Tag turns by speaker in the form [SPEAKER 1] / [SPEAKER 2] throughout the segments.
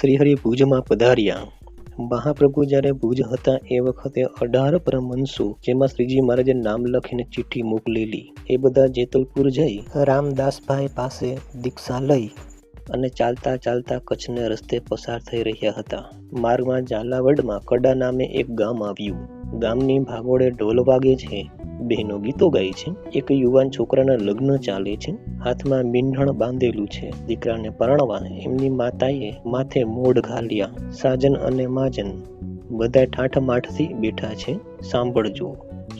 [SPEAKER 1] શ્રીહરિ ભુજમાં પધાર્યા. મહાપ્રભુ જ્યારે ભુજ હતા એ વખતે અઢાર પરમહંસો, જેમાં શ્રીજી મહારાજે નામ લખીને ચિઠ્ઠી મોકલેલી. એ બધા જેતલપુર જઈ રામદાસભાઈ પાસે દીક્ષા લઈ અને ચાલતા ચાલતા કચ્છને રસ્તે પસાર થઈ રહ્યા હતા. માર્ગમાં ઝાલાવાડમાં કડા નામે એક ગામ આવ્યું. ગામની ભાગોળે ઢોલ વાગે છે. બહેનો ગીતો ગાય છે. એક યુવાન છોકરાના લગ્ન ચાલે છે. હાથમાં મીંઢણ બાંધેલું છે. દીકરાને પરણવા એમની માતાએ માથે મોઢ ઘાલ્યા. સાજન અને માજન બધા ઠાઠ માઠથી બેઠા છે. સાંભળજો.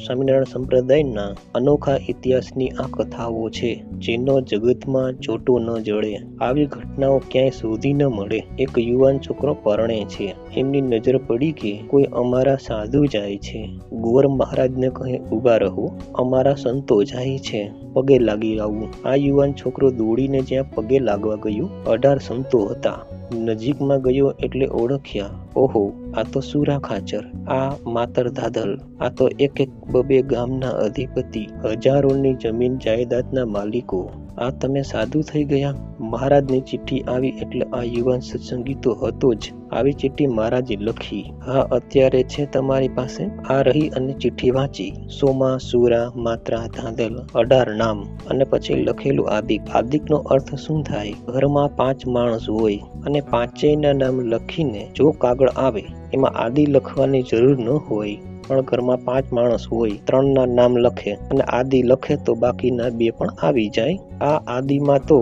[SPEAKER 1] સ્વામિનારાયણ સંપ્રદાયના અનોખા ઇતિહાસની આ કથાઓ છે, જેનો જગતમાં ચોટો ન જડે. આવી ઘટનાઓ ક્યાંય શોધી ન મળે. એક યુવાન છોકરો પરણે છે. એમની નજર પડી કે કોઈ અમારા સાધુ જાય છે. ગોર મહારાજને કહે, ઊભા રહો. અમારા સંતો જાય છે. પગે લાગી આવું. આ યુવાન છોકરો દોડીને જ્યાં પગે લાગવા ગયું, અઢાર સંતો હતા. નજીકમાં ગયો એટલે ઓળખ્યા, ઓહો, આ તો સુરા ખાચર, આ માતર દાદલ, આ તો એક એક બબે ગામના અધિપતિ, હજારોની જમીન જાયદાદના માલિકો. આ તમે સાધુ થઈ ગયા? મહારાજની ચિઠ્ઠી આવી એટલે આ યુવાન સત્સંગી તો હતો જ. આવી ચિઠ્ઠી મહારાજે લખી. હા, અત્યારે છે તમારી પાસે? આ રહી અને ચિઠ્ઠી વાંચી. સોમા, સુરા, માત્રા, ધાંધલ, અઢાર નામ. અને પછી લખેલું આદિક આદિકનો અર્થ શું થાય? ઘરમાં પાંચ માણસ હોય અને પાંચેયના નામ લખીને જો કાગળ આવે, એમાં આદિ લખવાની જરૂર ન હોય. પણ ઘરમાં પાંચ માણસ હોય, ત્રણના નામ લખે અને આદિ લખે તો બાકીના બે પણ આવી જાય. આ આદિમાં તો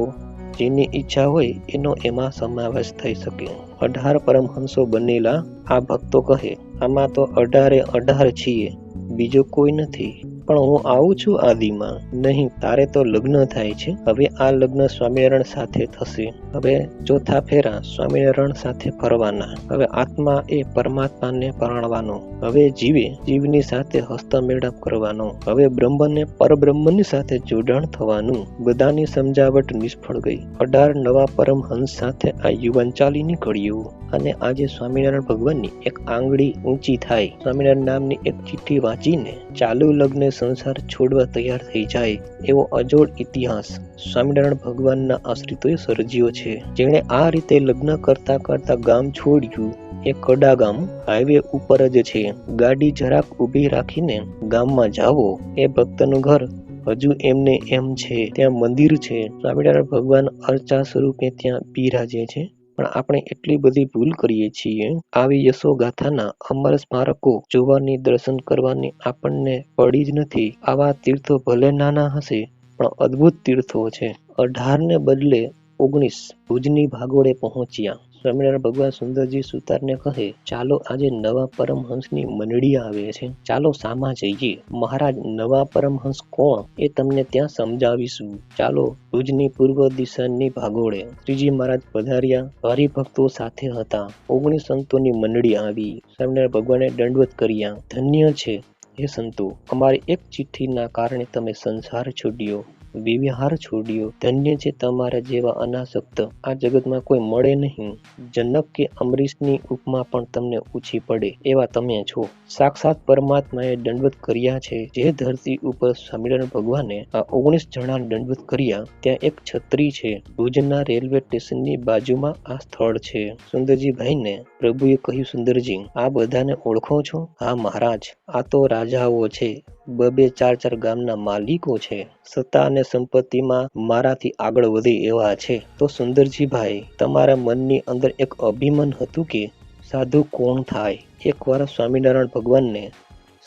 [SPEAKER 1] જેની ઈચ્છા હોય એનો એમાં સમાવેશ થઈ શકે. અઢાર પરમહંસો બનેલા આ ભક્તો કહે, આમાં તો અઢારે અઢાર છીએ, બીજો કોઈ નથી. પણ હું આવું છું આદિમાં. નહીં, તારે તો લગ્ન થાય છે. હવે આ લગ્ન સ્વામિનારાયણ સાથે થશે. હવે ચોથા ફેરા સ્વામિનારાયણ સાથે ફરવાના. હવે આત્મા એ પરમાત્માને પરણવાનો. હવે જીવે જીવની સાથે હસ્તમેળાપ કરવાનો. હવે બ્રહ્મને પરબ્રહ્મની સાથે જોડાણ થવાનું. બધાની સમજાવટ નિષ્ફળ ગઈ. અઢાર નવા પરમહંસ સાથે આ યુવાન ચાલી નીકળ્યું. અને આજે સ્વામિનારાયણ ભગવાનની એક આંગળી ઊંચી થાય. સ્વામિનારાયણ નામની એક ચિઠ્ઠી વાંચીને ચાલુ લગ્ન સંસાર છોડવા તૈયાર થઈ જાય એવો અજોડ ઇતિહાસ સ્વામિનારાયણ ભગવાનના આશ્રિતોએ સર્જ્યો છે. જેણે આ રીતે લગ્ન કરતા કરતા ગામ છોડ્યું. એ કડા ગામ હાઈવે ઉપર જ છે. ગાડી જરાક ઊભી રાખીને ગામમાં જાવો એ ભક્તનું ઘર હજુ એમને એમ છે. ત્યાં મંદિર છે. સ્વામિનારાયણ ભગવાન અર્ચા સ્વરૂપે ત્યાં બિરાજે છે. પણ આપણે એટલી બધી ભૂલ કરીએ છીએ. આવી યશોગાથાના અમર સ્મારકો જોવાની, દર્શન કરવાની આપણને પડી જ નથી. આવા તીર્થો ભલે નાના હશે, પણ અદ્ભુત તીર્થો છે. અઢાર ને બદલે ઓગણીસ ભુજની ભાગોળે પહોંચ્યા. સ્વામિનારાયણ ભગવાન સુંદરજી સુતારને કહે, ચાલો આજે નવા પરમહંસની મંડળી આવે છે. ચાલો સામા જઈએ. મહારાજ, નવા પરમહંસ કોણ? એ તમને ત્યાં સમજાવીશું. ચાલો ભુજની પૂર્વ દિશાની ભાગોળે. શ્રીજી મહારાજ પધાર્યા. હરિભક્તો સાથે હતા. ઓગણીસ સંતોની મંડળી આવી. સ્વામિનારાયણ ભગવાને દંડવત કર્યા. ધન્ય છે, હે સંતો. અમારી એક ચિઠ્ઠીના કારણે તમે સંસાર છોડ્યો. વિવિહાર છોડ્યો. ધન્ય છે તમારા જેવા અનાસક્ત. આ જગતમાં કોઈ મળે નહીં. જનક કે અમરીશની ઉપમા પણ તમને ઓછી પડે એવા તમે છો. સાક્ષાત પરમાત્માએ દંડવત કર્યા છે. જે ધરતી ઉપર સ્વામિનારાયણ ભગવાને આ ઓગણીસ જણા દંડવત કર્યા, ત્યાં એક છત્રી છે. ભુજના રેલવે સ્ટેશનની બાજુમાં આ સ્થળ છે. સુંદરજીભાઈને પ્રભુએ કહ્યું, સુંદરજી, આ બધાને ઓળખો છો? હા, મહારાજ. આ તો રાજાઓ છે. બબે ચાર ચાર ગામના માલિકો છે. સત્તા અને સંપત્તિમાં મારાથી આગળ વધે એવા છે. તો સુંદરજીભાઈ, તમારા મનની અંદર એક અભિમાન હતું કે સાધુ કોણ થાય? એકવાર સ્વામિનારાયણ ભગવાનને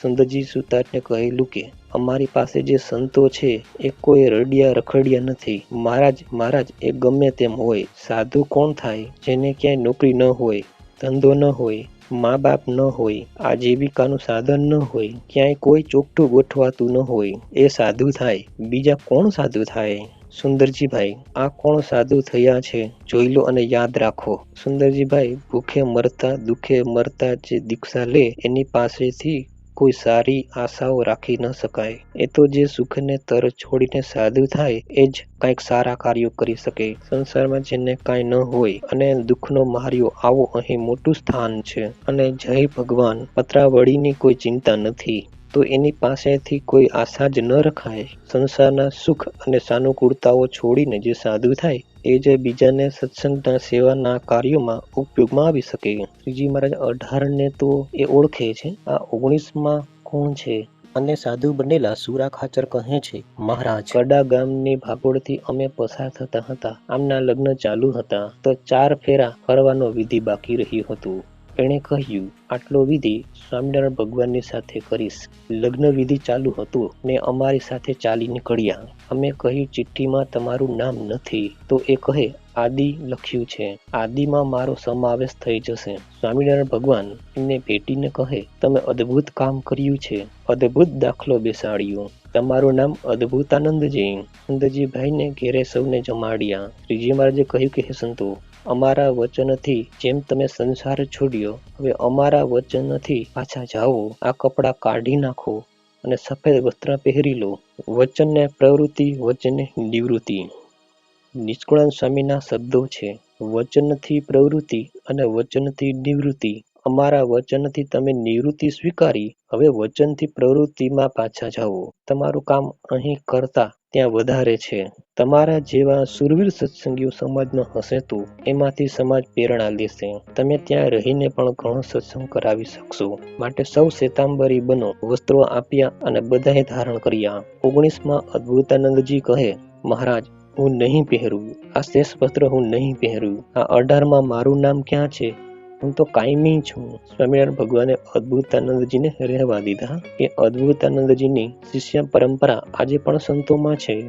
[SPEAKER 1] સુંદરજી સુતારને કહેલું કે, અમારી પાસે જે સંતો છે, એ કોઈ રડિયા રખડિયા નથી. મહારાજ મહારાજ, એ ગમે તેમ હોય. સાધુ કોણ થાય? જેને ક્યાંય નોકરી ન હોય, ધંધો ન હોય મા બાપ ન હોય, આજીવિકાનું સાધન ન હોય, ક્યાંય કોઈ ચોખ્ઠું ગોઠવાતું ન હોય, એ સાધુ થાય. બીજા કોણ સાધુ થાય? સુંદરજીભાઈ, આ કોણ સાધુ થયા છે? જોઈ લો અને યાદ રાખો. સુંદરજીભાઈ ભૂખે મરતા, દુખે મરતા જે દીક્ષા લે, એની પાસેથી કોઈ સારી આશાઓ રાખી ન શકાય. એ તો જે સુખને તર છોડીને સાધુ થાય, એ જ કંઈક સારા કાર્યો કરી શકે. સંસારમાં જેને કાંઈ ન હોય અને દુઃખનો માર્યો, આવો અહીં મોટું સ્થાન છે. અને જય ભગવાન, પત્રાવળીની કોઈ ચિંતા નથી. તો એની પાસેથી કોઈ આશા જ ન રખાય. સંસારના સુખ અને સાનુકૂળતાઓ છોડીને જે સાધુ થાય એ જે બીજાને સત્સંગના સેવાના કાર્યોમાં ઉપયોગમાં આવી શકે. શ્રીજી મહારાજ અઢારને તો એ ઓળખે છે. આ ઓગણીસમાં કોણ છે અને સાધુ બનેલા સુરા ખાચર કહે છે, મહારાજ, કડા ગામની ભાગોળથી અમે પસાર થતા હતા. આમના લગ્ન ચાલુ હતા. તો ચાર ફેરા ફરવાનો વિધિ બાકી રહ્યું હતું. એણે કહ્યું, આટલો વિધિ સ્વામિનારાયણ ભગવાનની સાથે કરીશ. લગ્ન વિધિ ચાલુ હતું ને અમારી સાથે ચાલી નીકળ્યા. અમે કહ્યું, ચિઠ્ઠીમાં તમારું નામ નથી. તો એ કહે, આદિ લખ્યું છે. આદિમાં મારો સમાવેશ થઈ જશે. સ્વામિનારાયણ ભગવાન એમને ભેટીને કહે, તમે અદ્ભુત કામ કર્યું છે. અદ્ભુત દાખલો બેસાડ્યો. તમારું નામ અદ્ભુતાનંદજી. નંદજીભાઈને ઘેરે સૌને જમાડ્યા. શ્રીજી મહારાજે કહ્યું કે, હે સંતો અમારા વચનથી જેમ તમે સંસાર છોડ્યો, હવે અમારા વચનથી પાછા જાઓ. આ કપડાં કાઢી નાખો અને સફેદ વસ્ત્ર પહેરી લો. વચનને પ્રવૃત્તિ, વચનને નિવૃત્તિ. નિષ્કુળાન સ્વામીના શબ્દો છે, વચનથી પ્રવૃત્તિ અને વચનથી નિવૃત્તિ. અમારા વચનથી તમે નિવૃત્તિ સ્વીકારી, હવે વચનથી પ્રવૃત્તિમાં પાછા જાઓ. તમારું કામ અહીં કરતા ત્યાં વધારે છે. તમારા જેવા સુરવીર સત્સંગીઓ સમાજમાં હશે તો એમાંથી સમાજ પ્રેરણા લેશે. તમે ત્યાં રહીને પણ ઘણો સત્સંગ કરાવી શકશો. માટે સૌ શ્વેતાંબરી બનો, વસ્ત્રો આપ્યા અને બધાએ ધારણ કર્યા. ઓગણીસમાં અદ્ભુતાનંદજી કહે, મહારાજ, હું નહીં પહેરું. આ શેષ વસ્ત્ર હું નહીં પહેરું. આ અઢારમાં મારું નામ ક્યાં છે? હું તો કાયમી છું. સ્વામિનારાયણ ભગવાને અદ્ભુતાનંદજીને રહેવા દીધા. એ અદ્ભુતાનંદજીની શિષ્ય પરંપરા આજે પણ સંતોમાં છે.